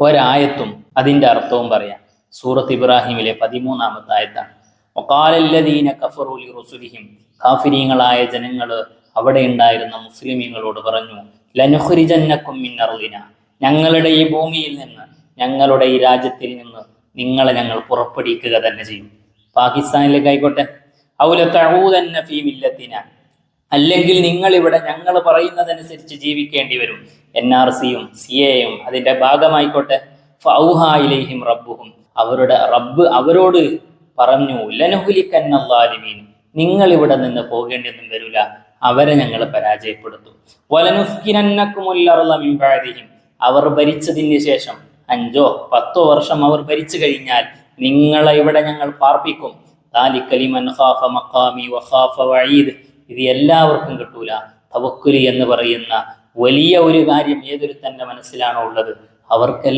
ഒരായത്തും അതിന്റെ അർത്ഥവും പറയാം. സൂറത്ത് ഇബ്രാഹിമിലെ പതിമൂന്നാമത്തെ ആയത്താണ്. ഒക്കാലല്ലദീന കഫറുലി റുസുലിഹിം കാഫിരീങ്ങളായ ജനങ്ങൾ അവിടെ ഉണ്ടായിരുന്ന മുസ്ലിമീങ്ങളോട് പറഞ്ഞു ലനുഹുരിജന്നക്കും മിന്നറുലിന ഞങ്ങളുടെ ഈ ഭൂമിയിൽ നിന്ന് ഞങ്ങളുടെ ഈ രാജ്യത്തിൽ നിന്ന് നിങ്ങളെ ഞങ്ങൾ പുറപ്പെടുവിക്കുക തന്നെ ചെയ്യും. പാകിസ്ഥാനിലേക്ക് ആയിക്കോട്ടെ. ഔല തഴൂതന്ന ഫീ അല്ലെങ്കിൽ നിങ്ങൾ ഇവിടെ ഞങ്ങൾ പറയുന്നതനുസരിച്ച് ജീവിക്കേണ്ടി വരും. എൻ ആർ സിയും സി എയും അതിന്റെ ഭാഗമായിക്കോട്ടെ. ഫൗഹായിലേഹിം റബ്ബുഹും. അവരുടെ റബ്ബ് അവരോട് പറഞ്ഞു ലനുഹുലിക്കന്നല്ലാലിമീൻ നിങ്ങൾ ഇവിടെ നിന്ന് പോകേണ്ടിയൊന്നും വരില്ല അവരെ ഞങ്ങൾ പരാജയപ്പെടുത്തും. വലനുസ്കിനന്നക്കുമുല്ലറുള്ള മിമ്പാതിഹിം അവർ ഭരിച്ചതിന് ശേഷം അഞ്ചോ പത്തോ വർഷം അവർ ഭരിച്ചു കഴിഞ്ഞാൽ നിങ്ങളെ ഇവിടെ ഞങ്ങൾ പാർപ്പിക്കും. ഖാഫ മഖാമി വഖാഫ ഇത് എല്ലാവർക്കും കിട്ടൂല. തവക്കുലി എന്ന് പറയുന്ന വലിയ ഒരു കാര്യം ഏതൊരു തന്റെ മനസ്സിലാണോ ഉള്ളത്? അവർക്കെല്ലാം